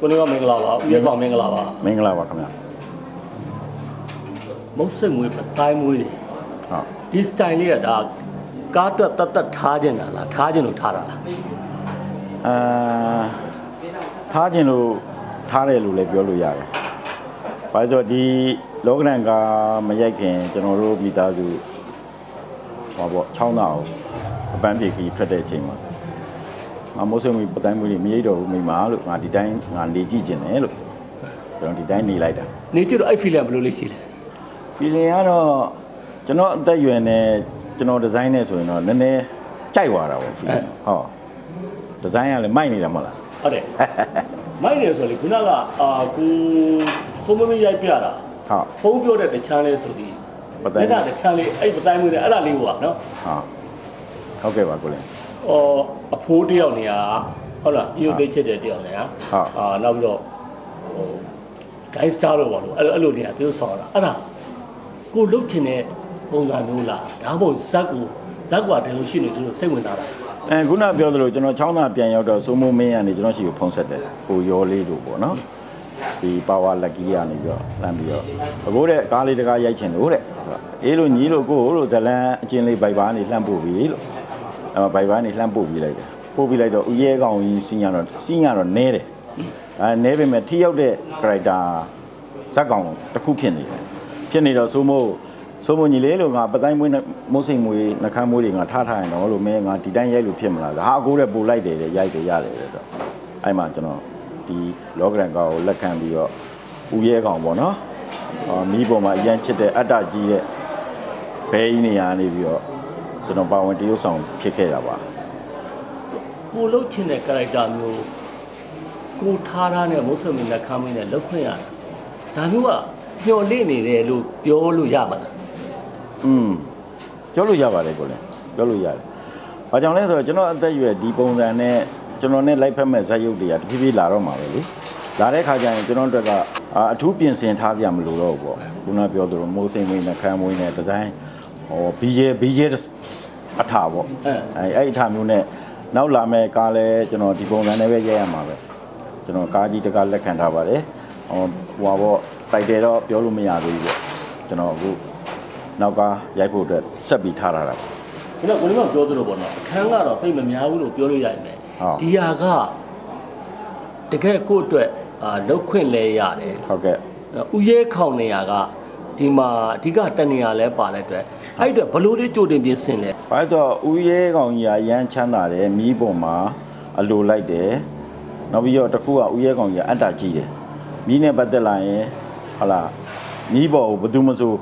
ကိုနေကမင်္ဂလာပါဦးရဲကောင်မင်္ဂလာပါမင်္ဂလာပါခင်ဗျာမုတ်စိတ်မွေးပတိုင်းမွေးတွေဟုတ်ဒီ style လေးကဒါကားတွက်တတ်တတ်ထားခြင်းတာလားထားခြင်းလို့ထားတာလားအာထားခြင်းလို့ထားတယ်လို့လည်းပြောလို့ရတယ်။ဘာလို့လဲဆိုတော့ဒီလောကရန်ကမရိုက်ခင်ကျွန်တော်တို့မိသားစုဟောပေါ့ချောင်းသားကိုအပန်းပြေကြီးထွက်တဲ့အချိန်မှာ မမိုးစုံမီပတိုင်းမွေးကြီးမရိတ်တော့ဘူးမိမလို့ငါဒီတိုင်းငါနေကြည့်ခြင်းတယ်လို့ကျွန်တော်ဒီတိုင်းနေလိုက်တာနေကြည့်တော့အဲ့ feeling ဘယ်လိုလေးရှိလဲ feeling ကတော့ကျွန်တော်အသက်အရွယ်နဲ့ကျွန်တော်ဒီဇိုင်းနဲ့ဆိုရင်တော့နည်းနည်းကြိုက်သွားတာပေါ့ feeling ဟုတ်ဒီဇိုင်းကလည်းမိုက်နေတာမဟုတ်လားဟုတ်တယ်မိုက်နေဆိုလေခုနကအာကိုဆုံးမမရိုက်ပြတာဟုတ်ဖုန်းပြောတဲ့တချမ်းလေးဆိုပြီးပတိုင်းအဲ့ဒါတချမ်းလေးအဲ့ပတိုင်းမွေးတယ်အဲ့ဒါလေးဟိုကနော်ဟုတ်ဟုတ်ကဲ့ပါကိုလင်း ဟောအဖိုးတယောက်နေရာဟုတ်လားဒီလိုသိချစ်တဲ့တယောက်နေရာဟုတ်အာနောက်ပြီးတော့ဟို guide star လို့ပေါ့လို့အဲ့လိုအဲ့လိုနေရာသူဆော်တာအဲ့ဒါကိုလုတ်ချင်တဲ့ပုံစံမျိုးလားဒါမှမဟုတ်ဇက်ကိုဇက်ကတည်းကရှိနေသူတို့စိတ်ဝင်စားတာအဲခုနပြောသလိုကျွန်တော်ချောင်းသားပြန်ရောက်တော့စိုးမိုးမင်းကနေကျွန်တော်ရှိကိုဖုံးဆက်တယ်ဟိုရောလေးတို့ပေါ့နော်ဒီ power lucky ကနေပြီးတော့လမ်းပြီးတော့အခုတဲ့ကားလေးတကားရိုက်ချင်လို့တဲ့အေးလို့ညီလို့ကိုလို့ဇလန်းအချင်းလေးဘိုက်ဘာနေလှမ်းပို့ပြီလို့ အဲဘိုက်ဘာနေလှမ်းပို့ပြီးလိုက်တယ်ပို့ပြီးလိုက်တော့ဦးရဲကောင်ကြီးစီးရတော့စီးရတော့နဲတယ်အဲနဲပေမဲ့ထိရောက်တဲ့ character ဇက်ကောင်တစ်ခုဖြစ်နေတယ်ဖြစ်နေတော့စိုးမိုးစိုးမိုးညီလေးလို့ငါပတိုင်းမွေးမုတ်စိမ်မွေးနှခမ်းမွေးတွေငါထားထားရင်တော့လို့မင်းငါဒီတိုင်းရိုက်လို့ဖြစ်မလားဟာအကိုတဲ့ပို့လိုက်တယ်တဲ့ရိုက်တယ်ရတယ်တဲ့တော့အဲ့မှာကျွန်တော်ဒီလောကရန်ကောင်ကိုလက်ခံပြီးတော့ဦးရဲကောင်ပေါ့နော်အော်မီးပေါ်မှာအရန်ချစ်တဲ့အတ္တကြီးတဲ့ဘဲကြီးနေရာနေပြီးတော့ ကျွန်တော်ပါဝင်တရုပ်ဆောင်ဖြစ်ခဲ့တာပါကိုလုတ်ချင်တဲ့ character မျိုးကိုထားထားတဲ့မုတ်ဆမင်းနဲ့ခမ်းမင်းနဲ့လောက်ခွင့်ရတာဒါမျိုးကညှော်လင့်နေတယ်လို့ပြောလို့ရမှာလားอืมပြောလို့ရပါတယ်ကိုလည်းပြောလို့ရတယ်။ဘာကြောင့်လဲဆိုတော့ကျွန်တော်အသက်အရွယ်ဒီပုံစံနဲ့ကျွန်တော်နဲ့လိုက်ဖက်မဲ့ဇာတ်ရုပ်တွေကတဖြည်းဖြည်းလာတော့မှာပဲလေ။လာတဲ့ခါကျရင်ကျွန်တော်တို့ကအာအထူးပြင်ဆင်ထားကြမလို့တော့ဘူးပေါ့။ခုနပြောသလိုမိုးစိမ်မွေးနဲ့ခမ်းမွေးနဲ့ဒီဇိုင်း ဟော BJ BJ အထာပေါ့။အဲအဲ့အထာမျိုးနဲ့နောက်လာမဲ့ကားလဲကျွန်တော်ဒီပုံစံနဲ့ပဲရိုက်ရမှာပဲ။ကျွန်တော်ကားကြီးတကားလက်ခံထားပါတယ်။ဟောဟိုပါပေါ့တိုက်တယ်တော့ပြောလို့မရသေးဘူးပေါ့။ကျွန်တော်အခုနောက်ကရိုက်ဖို့အတွက်ဆက်ပြီးထားရတာပါခုနကကိုနေကပြောသလိုပေါ့နော်အခန်းကတော့သိပ်မများဘူးလို့ပြောလို့ရရင်ပဲဟုတ်ဒီဟာကတကယ်ကိုယ့်အတွက်အာလောက်ခွင့်လဲရတယ်ဟုတ်ကဲ့ဥရဲခေါင်နေရက ဒီမှာအဓိကတနေရလဲပါတဲ့အတွက်အဲ့အတွက်ဘလို့လေးကြိုတင်ပြင်ဆင်လဲ။ဘာလို့တော့ဦးရဲကောင်ကြီးကရမ်းချမ်းသာတယ်မီးပုံမှာအလိုလိုက်တယ်။နောက်ပြီးတော့တစ်ခုကဦးရဲကောင်ကြီးကအတ္တကြီးတယ်။မီးနဲ့ပတ်သက်လာရင်ဟာလာမီးပေါ်ကိုဘယ်သူမှမဆို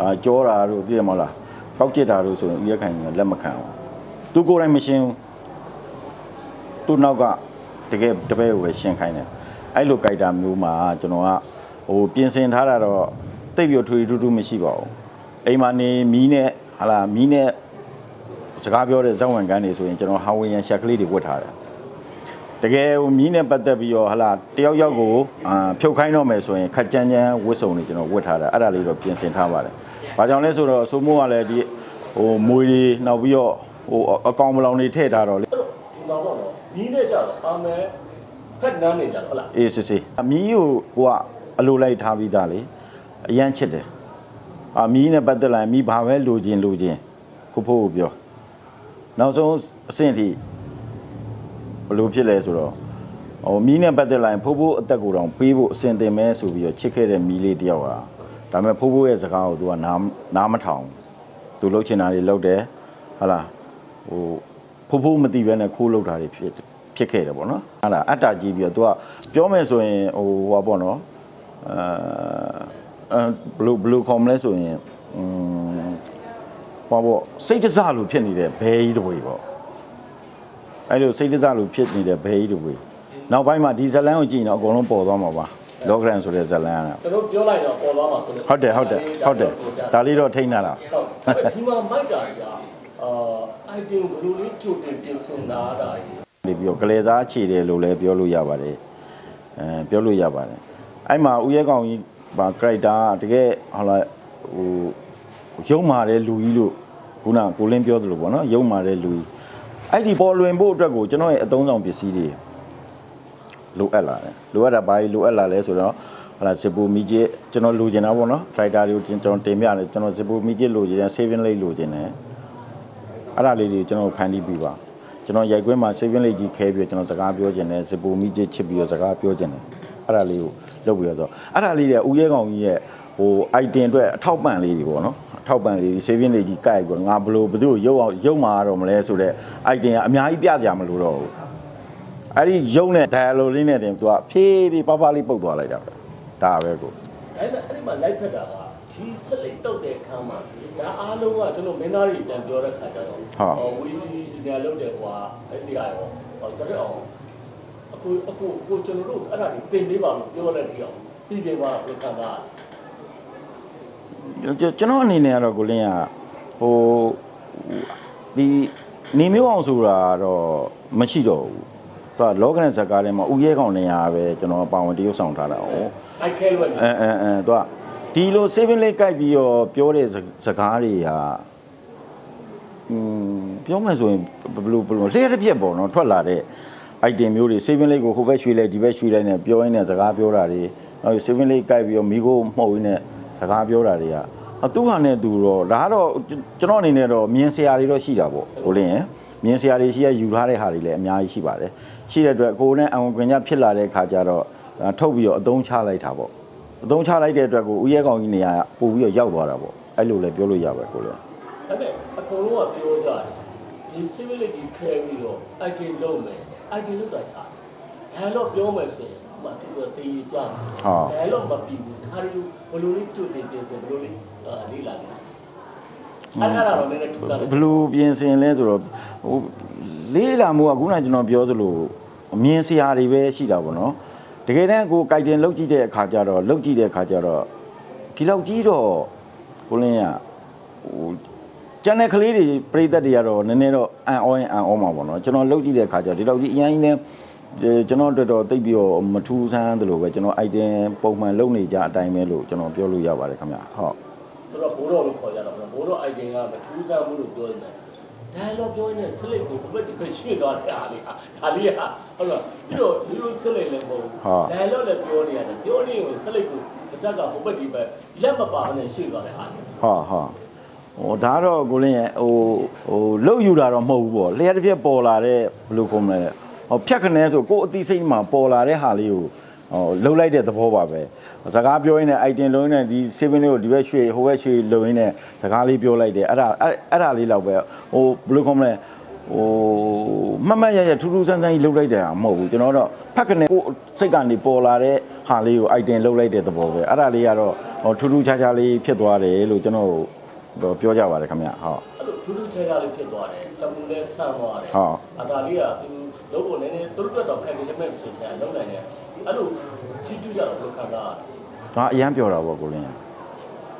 အာကြောတာတို့ပြည့်မလား။ပောက်ကျစ်တာတို့ဆိုရင်ဦးရဲခိုင်ကြီးကလက်မခံဘူး။သူကိုယ်တိုင်မရှင်းဘူး။သူ့နောက်ကတကယ်တပည့်ကိုပဲရှင်းခိုင်းတယ်။အဲ့လိုကြိုက်တာမျိုးမှာကျွန်တော်ကဟိုပြင်ဆင်ထားတာတော့ တိတ်ပြထွေထူးထူးမရှိပါဘူး။အိမ်မှာနေမီးနဲ့ဟာလာမီးနဲ့စကားပြောတဲ့ဇက်ဝင်ကန်းတွေဆိုရင်ကျွန်တော်ဟာဝီယန်ရှက်ကလေးတွေဝတ်ထားတယ်တကယ်ဟိုမီးနဲ့ပတ်သက်ပြီးတော့ဟလာတယောက်ယောက်ကိုအာဖြုတ်ခိုင်းတော့မယ်ဆိုရင်ခက်ကြမ်းကြမ်းဝတ်စုံတွေကျွန်တော်ဝတ်ထားတာအဲ့ဒါလေးတော့ပြင်ဆင်ထားပါတယ်။ဘာကြောင့်လဲဆိုတော့စိုးမိုးကလည်းဒီဟိုမွေတွေနောက်ပြီးတော့ဟိုအကောင်မလောင်တွေထည့်ထားတော့လေဒီမှာပေါ့နော်ဒီနဲ့ကြတော့အာမဲဖက်နန်းနေကြတော့ဟုတ်လားအေးစစ်စစ်အမီးကိုကိုကအလိုလိုက်ထားပြီးသားလေ အရန်ချစ်တယ်အာမီးနဲ့ပတ်သက်လာရင်မီးဘာပဲလိုချင်လိုချင်ခုဖို့ကိုပြောနောက်ဆုံးအဆင့်ထိဘလို့ဖြစ်လဲဆိုတော့ဟိုမီးနဲ့ပတ်သက်လာရင်ဖိုးဖိုးအသက်ကိုတောင်ပေးဖို့အဆင်သင့်မဲဆိုပြီးတော့ချစ်ခဲ့တဲ့မီးလေးတယောက်ဟာဒါပေမဲ့ဖိုးဖိုးရဲ့စကားကိုသူကနားနားမထောင်သူလှုပ်ချင်တာတွေလှုပ်တယ်ဟာလားဟိုဖိုးဖိုးမသိဘဲနဲ့ခိုးလှုပ်တာတွေဖြစ်ဖြစ်ခဲ့တယ်ပေါ့နော်အဲ့ဒါအတ္တကြီးပြီးတော့သူကပြောမယ်ဆိုရင်ဟိုဟာပေါ့နော်အဲ ဘလို့ဘလို့ခေါ်မလဲဆိုရင်อืมဟောပေါ့စိတ်တစလို့ဖြစ်နေတဲ့ဘဲကြီးတစ်ပွေပေါ့အဲ့လိုစိတ်တစလို့ဖြစ်နေတဲ့ဘဲကြီးတွေနောက်ပိုင်းမှာဒီဇလန်းကိုကြည့်ရင်တော့အကုန်လုံးပေါ်သွားမှာပါလောဂရန်ဆိုတဲ့ဇလန်းကကျွန်တော်ပြောလိုက်တော့ပေါ်သွားမှာဆိုလို့ဟုတ်တယ်ဟုတ်တယ်ဟုတ်တယ်ဒါလေးတော့ထိန်းလာတာဟုတ်အဲ့ဒီမှာမိုက်တာကြီးကအာအိုက်တင်ဘလို့လေးကြိုတင်ပြင်ဆင်တာတာကြီးနေပြီးတော့ကလေးစားခြေတယ်လို့လည်းပြောလို့ရပါတယ်အဲပြောလို့ရပါတယ်အဲ့မှာဦးရဲကောင်ကြီး ဗာကရိုက်တာတကယ်ဟောလာဟိုရုံမာတဲ့လူကြီးလို့ခုနကကိုလင်းပြောသလိုပေါ့နော်ရုံမာတဲ့လူကြီးအဲ့ဒီပေါ်လွင်ဖို့အတွက်ကိုကျွန်တော်ရဲ့အသုံးဆောင်ပစ္စည်းတွေလိုအပ်လာတယ်လိုအပ်တာဘာကြီးလိုအပ်လာလဲဆိုတော့ဟလာစစ်ပူမီဂျစ်ကျွန်တော်လိုချင်တာပေါ့နော်ထရိုက်တာတွေကိုကျွန်တော်တင်ပြတယ်ကျွန်တော်စစ်ပူမီဂျစ်လိုချင်တယ် saving rate လိုချင်တယ်အဲ့ဒါလေးတွေကျွန်တော်ဖန်တီးပြီးပါကျွန်တော်ရိုက်ခွင်းမှာ saving rate ကြီးခဲပြီးတော့ကျွန်တော်စကားပြောချင်တယ်စစ်ပူမီဂျစ်ချစ်ပြီးတော့စကားပြောချင်တယ် အဲ့ဒါလေးကိုလုပ်ပြီးတော့အဲ့ဒါလေးတွေဦးရဲကောင်ကြီးရဲ့ဟို item အတွက်အထောက်ပံ့လေးတွေပေါ့နော်အထောက်ပံ့လေးတွေ saving rate ကြီးကိုက်ပြီးတော့ငါဘယ်လိုဘယ်သူ့ကိုရုပ်အောင်ရုပ်မှာတော့မလဲဆိုတော့ item ကအများကြီးပြကြမလို့တော့ဘူးအဲ့ဒီရုံနဲ့ dialogue လေးနဲ့တင်သူကဖြည်းဖြည်းပါးပါးလေးပုတ်သွားလိုက်တာပဲဒါပဲကိုဒါပေမဲ့အဲ့ဒီမှာလိုက်ဖက်တာကဒီစလိတ်တုတ်တဲ့ခန်းမှာဒါအားလုံးကကျွန်တော်မင်းသားတွေပြန်ပြောတဲ့ခါကျတော့ဝီစီဒီညာလုပ်တယ်ကွာအဲ့ဒီကရောဟောကျွန်တော် အောင်အခုအခုကိုကျွန်တော်တို့အဲ့ဒါတွေတင်ပေးပါလို့ပြောတဲ့ထီအောင်ပြီးပြသွားဘယ်ခံတာ ကျွန်ကျွန်တော်အနေနဲ့ကတော့ကိုလင်းကဟိုဒီနေမျိုးအောင်ဆိုတာတော့မရှိတော့ဘူးသူကလောကနဲ့ဇက်ကားထဲမှာဥရဲကောင်နေရပဲကျွန်တော်ပါဝင်တရုပ်ဆောင်ထားတာ哦 အိုက်ခဲလွယ် အဲအဲအဲသူကဒီလို saving လေးကြိုက်ပြီးတော့ပြောတဲ့စကားတွေကอืมပြောမယ်ဆိုရင်ဘယ်လိုဘယ်လိုလျှက်တစ်ပြက်ပေါ့နော်ထွက်လာတဲ့ item မျိုးတွေ saving လေးကိုဟိုဘက်ရွှေ့လိုက်ဒီဘက်ရွှေ့လိုက်နဲ့ပြောရင်းနဲ့စကားပြောတာတွေနောက် saving လေးကြိုက်ပြီးတော့မိကိုမှုတ်ရင်းနဲ့စကားပြောတာတွေကအသူဟာနဲ့သူတော့ဒါကတော့ကျွန်တော်အနေနဲ့တော့မြင်စရာတွေတော့ရှိတာပေါ့ကိုလင်းရယ်မြင်စရာတွေရှိရယူထားတဲ့ဟာတွေလည်းအများကြီးရှိပါတယ်ရှိတဲ့အတွက်ကိုယ်နဲ့အဝန်ခွင့်ကြဖြစ်လာတဲ့ခါကျတော့ထုတ်ပြီးတော့အသုံးချလိုက်တာပေါ့အသုံးချလိုက်တဲ့အတွက်ကိုဦးရဲကောင်ကြီးနေရာပို့ပြီးတော့ရောက်သွားတာပေါ့အဲ့လိုလည်းပြောလို့ရပါကိုလင်းဒါပေမဲ့အကုန်လုံးကပြောကြတယ် ဒီ civility ခဲပြီးတော့ item လုပ်မယ် item လုပ်တာကြာတယ်ဒါတော့ပြောမယ်ဆိုရင်အမှသူကတေးကြတယ်ဒါတော့မပြီးဘူးဒါတွေဘယ်လိုလေးတွေ့နေပြင်စင်ဘယ်လိုလေးလေးလာတယ်အဲ့ဒါတော့လည်းထူတာတယ်ဘယ်လိုပြင်ဆင်လဲဆိုတော့ဟိုလေးလာမှုကခုနကကျွန်တော်ပြောသလိုအမြင်စရာတွေပဲရှိတာပေါ့နော်တကယ်တမ်းကိုကြိုက်တင်လောက်ကြည့်တဲ့အခါကျတော့လောက်ကြည့်တဲ့အခါကျတော့ဒီလောက်ကြီးတော့ကိုလင်းရဟို ကျန်တဲ့ကလေးတွေပြိသက်တွေကတော့နည်းနည်းတော့အန်အောရင်အန်အောမှာပေါ့နော်ကျွန်တော်လောက်ကြည့်တဲ့အခါကျတော့ဒီလောက်ကြီးအရင်ကြီးနဲ့ကျွန်တော်တော်တော်တိတ်ပြီးတော့မထူးဆန်းသလိုပဲကျွန်တော် item ပုံမှန်လုပ်နေကြအတိုင်းပဲလို့ကျွန်တော်ပြောလို့ရပါတယ်ခင်ဗျဟုတ်ဆိုတော့ဘိုးတော်လို့ခေါ်ကြတာပေါ့ဘိုးတော် item ကမထူးဆန်းဘူးလို့ပြောနေတယ်ဒါတော့ပြောနေစလိတ်ကိုဘယ်တစ်ခါရွှေ့သွားတယ်အားလေးဟာဒါလေးဟာဟုတ်လားပြီးတော့ဒီလိုစလိတ်လည်းမဟုတ်ဘူးဒါတော့လည်းပြောနေရတယ်ပြောနေရင်စလိတ်ကိုပါဇက်ကဟိုဘက်ဒီဘက်လက်မပါနဲ့ရွှေ့သွားတယ်အားလေးဟာဟာ ဟိုဒါတော့ကိုလင်းရဲ့ဟိုဟိုလှုပ်ယူတာတော့မဟုတ်ဘူးပေါ့လျှက်တစ်ပြက်ပေါ်လာတဲ့ဘယ်လိုခေါ်မလဲဟောဖြတ်ခနဲဆိုကိုယ်အသိစိတ်မှာပေါ်လာတဲ့ဟာလေးကိုဟိုလှုပ်လိုက်တဲ့သဘောပါပဲစကားပြောရင်းနဲ့ item လုံးရင်းနဲ့ဒီ saving လေးကိုဒီဘက်ရွှေ့ဟိုဘက်ရွှေ့လုံရင်းနဲ့စကားလေးပြောလိုက်တယ်အဲ့ဒါအဲ့အဲ့ဒါလေးတော့ပဲဟိုဘယ်လိုခေါ်မလဲဟိုမမတ်ရရထူးထူးဆန်းဆန်းကြီးလှုပ်လိုက်တယ်မဟုတ်ဘူးကျွန်တော်တော့ဖက်ခနဲကိုယ်စိတ်ကနေပေါ်လာတဲ့ဟာလေးကို item လှုပ်လိုက်တဲ့သဘောပဲအဲ့ဒါလေးကတော့ဟိုထူးထူးခြားခြားလေးဖြစ်သွားတယ်လို့ကျွန်တော် တော့ပြောကြပါတယ်ခင်ဗျဟုတ်အဲ့လိုထူးထူးခြားခြားလေးဖြစ်သွားတယ်တပူလည်းဆန့်သွားတယ်ဟုတ်အသာလေးကသူလုံးကိုနည်းနည်းသူတို့တော့ခက်ခဲမဲ့ဆိုတဲ့လုံးနိုင်တယ်အဲ့လိုချီးကျူးကြတော့ဘယ်လိုခံစားရလဲဒါအရန်ပြောတာပေါ့ကိုလင်းရ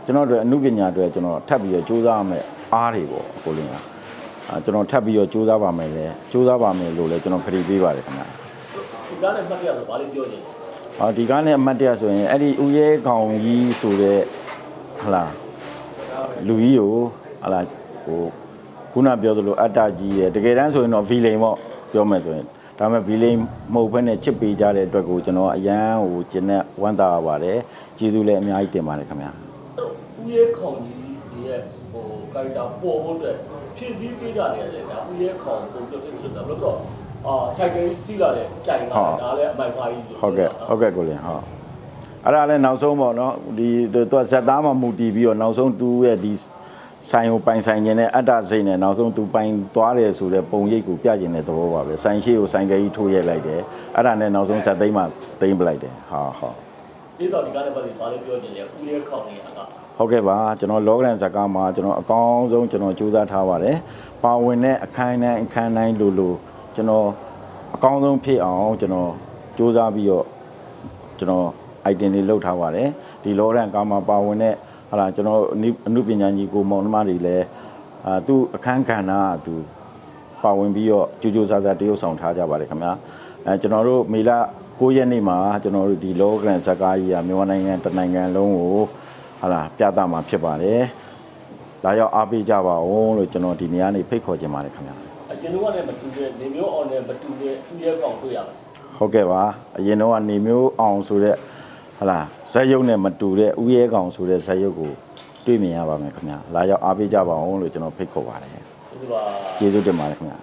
ကျွန်တော်တို့အမှုပညာတွေကျွန်တော်ထပ်ပြီးတော့စူးစမ်းရမယ်အားတွေပေါ့ကိုလင်းရအာကျွန်တော်ထပ်ပြီးတော့စူးစမ်းပါမယ်လေစူးစမ်းပါမယ်လို့လည်းကျွန်တော်ခရီးပေးပါတယ်ခင်ဗျာဒီကားနဲ့မှတ်ရဆိုဘာလေးပြောချင်လဲအော်ဒီကားနဲ့အမှတ်တရဆိုရင်အဲ့ဒီဦးရဲကောင်ကြီးဆိုတဲ့ဟလာ လူကြီးကိုဟလာဟိုခုနပြောသလိုအတ္တကြီးရဲ့တကယ်တမ်းဆိုရင်တော့ဗီလိန်ပေါ့ပြောမယ်ဆိုရင်ဒါပေမဲ့ဗီလိန်မဟုတ်ဘဲနဲ့ချစ်ပေးကြတဲ့အတွက်ကိုကျွန်တော်အရန်ဟိုကျင်းနဲ့ဝမ်းသာရပါတယ်ကျေးဇူးလည်းအများကြီးတင်ပါတယ်ခင်ဗျာဦးရဲခေါင်ကြီးဒီရဲ့ဟိုကိုက်တာပေါ်ဖို့အတွက်ဖြည့်ဆည်းပေးကြတယ်လေဒါဦးရဲခေါင်ကိုပြောပြစစ်တာဘယ်တော့အာစိုက်ကယ်စီးလာတဲ့ကြိုင်လာဒါလည်းအမိုက်စားကြီးဟုတ်ကဲ့ဟုတ်ကဲ့ကိုလင်းဟုတ် အဲ့ဒါလည်းနောက်ဆုံးပေါ့နော်ဒီသူကဇက်သားမှမူတည်ပြီးတော့နောက်ဆုံးသူရဲ့ဒီဆိုင်ကိုပိုင်ဆိုင်ခြင်းနဲ့အတ္တစိတ်နဲ့နောက်ဆုံးသူပိုင်သွားတယ်ဆိုတဲ့ပုံရိပ်ကိုပြကျင်တဲ့သဘောပါပဲဆိုင်ရှိကိုဆိုင်ကကြီးထိုးရိုက်လိုက်တယ်အဲ့ဒါနဲ့နောက်ဆုံးဇက်သိမ်းမှသိမ်းပလိုက်တယ်ဟာဟုတ်ဒီတော့ဒီကားနဲ့ပတ်သက်ဘာလေးပြောချင်လဲဦးရဲခေါင်ကြီးကဟုတ်ကဲ့ပါကျွန်တော်လောကရန်ဇကာမှာကျွန်တော်အကောင်းဆုံးကျွန်တော်စူးစမ်းထားပါတယ်ပါဝင်တဲ့အခန်းတိုင်းအခန်းတိုင်းလိုလိုကျွန်တော်အကောင်းဆုံးဖြစ်အောင်ကျွန်တော်စူးစမ်းပြီးတော့ကျွန်တော် item တွေလုပ်ထားပါတယ်ဒီလောကရန်ကာမှာပါဝင်တဲ့ဟာလာကျွန်တော်အနုအနုပညာကြီးကိုမောင်နှမတွေလည်းအာသူအခန်းကဏ္ဍကသူပါဝင်ပြီးတော့ကြိုးကြိုးစားစားတရုပ်ဆောင်ထားကြပါတယ်ခင်ဗျာအဲကျွန်တော်တို့မေလ9ရက်နေ့မှာကျွန်တော်တို့ဒီလောကရန်ဇကာကြီးကမြန်မာနိုင်ငံတစ်နိုင်ငံလုံးကိုဟာလာပြသမှာဖြစ်ပါတယ်။ဒါရောက်အားပေးကြပါဦးလို့ကျွန်တော်ဒီနေ့ကနေဖိတ်ခေါ်ချင်ပါတယ်ခင်ဗျာအရင်ကလည်းမတူတဲ့နေမျိုးအောင်နဲ့မတူတဲ့ဦးရဲခေါင်တွေ့ရပါ။ဟုတ်ကဲ့ပါအရင်တော့ကနေမျိုးအောင်ဆိုတဲ့ ဟလာဇက်ရုပ်နဲ့မတူတဲ့ဥရဲကောင်ဆိုတဲ့ဇက်ရုပ်ကိုတွေ့မြင်ရပါမယ်ခင်ဗျာလာရောက်အားပေးကြပါအောင်လို့ကျွန်တော်ဖိတ်ခေါ်ပါတယ်ဒီပါကျေးဇူးတင်ပါတယ်ခင်ဗျာ